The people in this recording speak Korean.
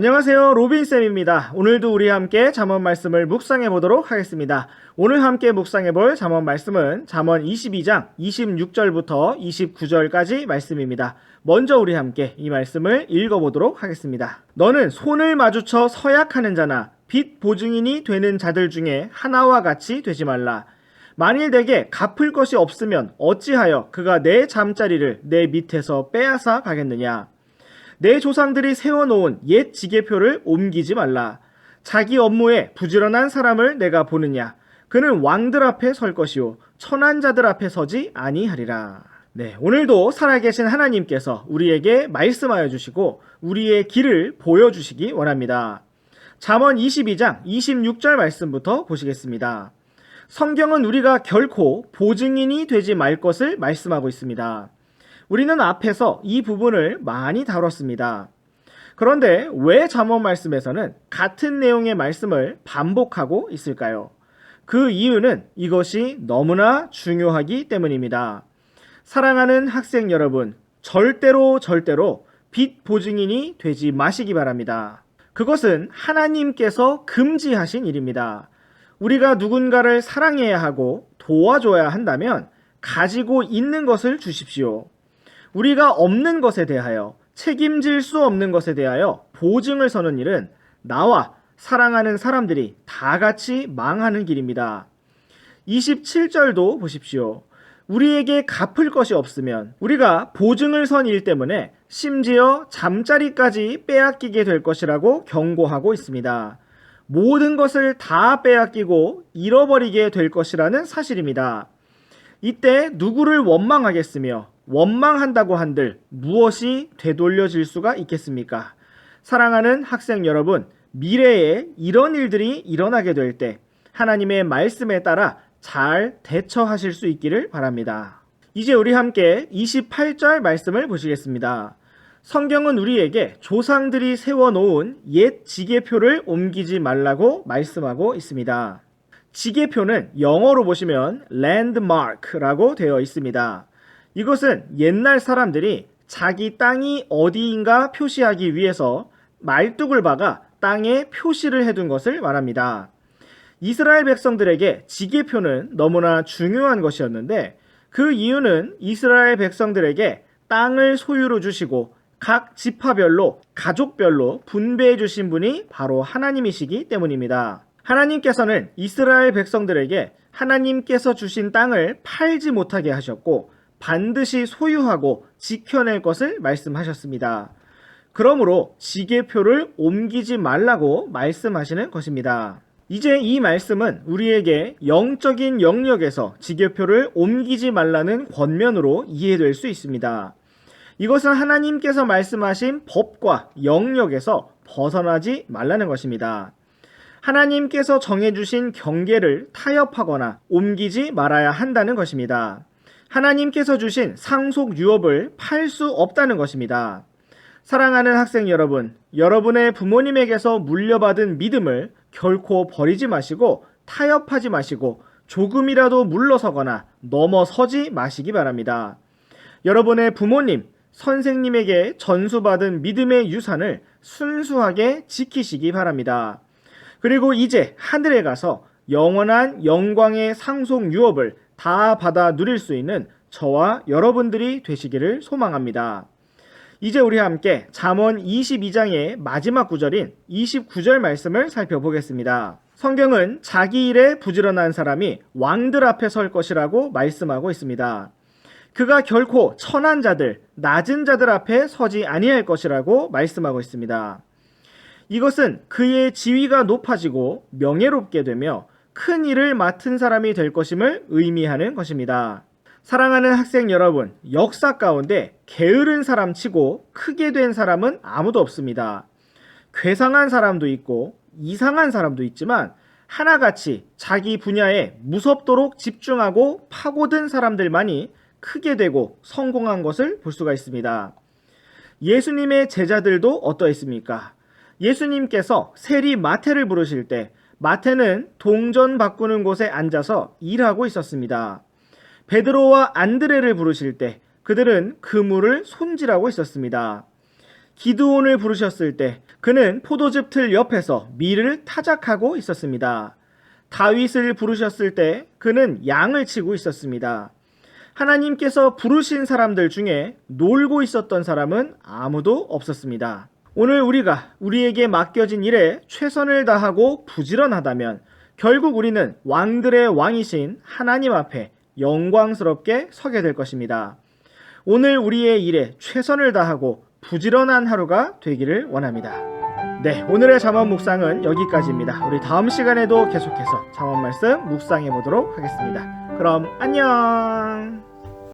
안녕하세요. 로빈쌤입니다. 오늘도 우리 함께 잠언 말씀을 묵상해 보도록 하겠습니다. 오늘 함께 묵상해 볼 잠언 말씀은 잠언 22장 26절부터 29절까지 말씀입니다. 먼저 우리 함께 이 말씀을 읽어 보도록 하겠습니다. 너는 손을 마주쳐 서약하는 자나 빚 보증인이 되는 자들 중에 하나와 같이 되지 말라. 만일 내게 갚을 것이 없으면 어찌하여 그가 내 잠자리를 내 밑에서 빼앗아 가겠느냐? 내 조상들이 세워놓은 옛 지게표를 옮기지 말라. 자기 업무에 부지런한 사람을 내가 보느냐? 그는 왕들 앞에 설 것이요 천한 자들 앞에 서지 아니하리라. 네, 오늘도 살아계신 하나님께서 우리에게 말씀하여 주시고 우리의 길을 보여 주시기 원합니다. 잠언 22장 26절 말씀부터 보시겠습니다. 성경은 우리가 결코 보증인이 되지 말 것을 말씀하고 있습니다. 우리는 앞에서 이 부분을 많이 다뤘습니다. 그런데 왜 잠언 말씀에서는 같은 내용의 말씀을 반복하고 있을까요? 그 이유는 이것이 너무나 중요하기 때문입니다. 사랑하는 학생 여러분, 절대로 절대로 빚 보증인이 되지 마시기 바랍니다. 그것은 하나님께서 금지하신 일입니다. 우리가 누군가를 사랑해야 하고 도와줘야 한다면 가지고 있는 것을 주십시오. 우리가 없는 것에 대하여 책임질 수 없는 것에 대하여 보증을 서는 일은 나와 사랑하는 사람들이 다 같이 망하는 길입니다. 27절도 보십시오. 우리에게 갚을 것이 없으면 우리가 보증을 선 일 때문에 심지어 잠자리까지 빼앗기게 될 것이라고 경고하고 있습니다. 모든 것을 다 빼앗기고 잃어버리게 될 것이라는 사실입니다. 이때 누구를 원망하겠으며 원망한다고 한들 무엇이 되돌려질 수가 있겠습니까? 사랑하는 학생 여러분, 미래에 이런 일들이 일어나게 될 때 하나님의 말씀에 따라 잘 대처하실 수 있기를 바랍니다. 이제 우리 함께 28절 말씀을 보시겠습니다. 성경은 우리에게 조상들이 세워놓은 옛 지게표를 옮기지 말라고 말씀하고 있습니다. 지게표는 영어로 보시면 landmark라고 되어 있습니다. 이것은 옛날 사람들이 자기 땅이 어디인가 표시하기 위해서 말뚝을 박아 땅에 표시를 해둔 것을 말합니다. 이스라엘 백성들에게 지게표는 너무나 중요한 것이었는데 그 이유는 이스라엘 백성들에게 땅을 소유로 주시고 각 지파별로 가족별로 분배해 주신 분이 바로 하나님이시기 때문입니다. 하나님께서는 이스라엘 백성들에게 하나님께서 주신 땅을 팔지 못하게 하셨고 반드시 소유하고 지켜낼 것을 말씀하셨습니다. 그러므로 지게표를 옮기지 말라고 말씀하시는 것입니다. 이제 이 말씀은 우리에게 영적인 영역에서 지게표를 옮기지 말라는 권면으로 이해될 수 있습니다. 이것은 하나님께서 말씀하신 법과 영역에서 벗어나지 말라는 것입니다. 하나님께서 정해주신 경계를 타협하거나 옮기지 말아야 한다는 것입니다. 하나님께서 주신 상속 유업을 팔 수 없다는 것입니다. 사랑하는 학생 여러분, 여러분의 부모님에게서 물려받은 믿음을 결코 버리지 마시고 타협하지 마시고 조금이라도 물러서거나 넘어서지 마시기 바랍니다. 여러분의 부모님, 선생님에게 전수받은 믿음의 유산을 순수하게 지키시기 바랍니다. 그리고 이제 하늘에 가서 영원한 영광의 상속 유업을 다 받아 누릴 수 있는 저와 여러분들이 되시기를 소망합니다. 이제 우리 함께 잠언 22장의 마지막 구절인 29절 말씀을 살펴보겠습니다. 성경은 자기 일에 부지런한 사람이 왕들 앞에 설 것이라고 말씀하고 있습니다. 그가 결코 천한 자들, 낮은 자들 앞에 서지 아니할 것이라고 말씀하고 있습니다. 이것은 그의 지위가 높아지고 명예롭게 되며 큰 일을 맡은 사람이 될 것임을 의미하는 것입니다. 사랑하는 학생 여러분, 역사 가운데 게으른 사람 치고 크게 된 사람은 아무도 없습니다. 괴상한 사람도 있고 이상한 사람도 있지만 하나같이 자기 분야에 무섭도록 집중하고 파고든 사람들만이 크게 되고 성공한 것을 볼 수가 있습니다. 예수님의 제자들도 어떠했습니까? 예수님께서 세리 마태를 부르실 때 마태는 동전 바꾸는 곳에 앉아서 일하고 있었습니다. 베드로와 안드레를 부르실 때 그들은 그물을 손질하고 있었습니다. 기드온을 부르셨을 때 그는 포도즙 틀 옆에서 밀을 타작하고 있었습니다. 다윗을 부르셨을 때 그는 양을 치고 있었습니다. 하나님께서 부르신 사람들 중에 놀고 있었던 사람은 아무도 없었습니다. 오늘 우리가 우리에게 맡겨진 일에 최선을 다하고 부지런하다면 결국 우리는 왕들의 왕이신 하나님 앞에 영광스럽게 서게 될 것입니다. 오늘 우리의 일에 최선을 다하고 부지런한 하루가 되기를 원합니다. 네, 오늘의 잠언 묵상은 여기까지입니다. 우리 다음 시간에도 계속해서 잠언 말씀 묵상해 보도록 하겠습니다. 그럼 안녕!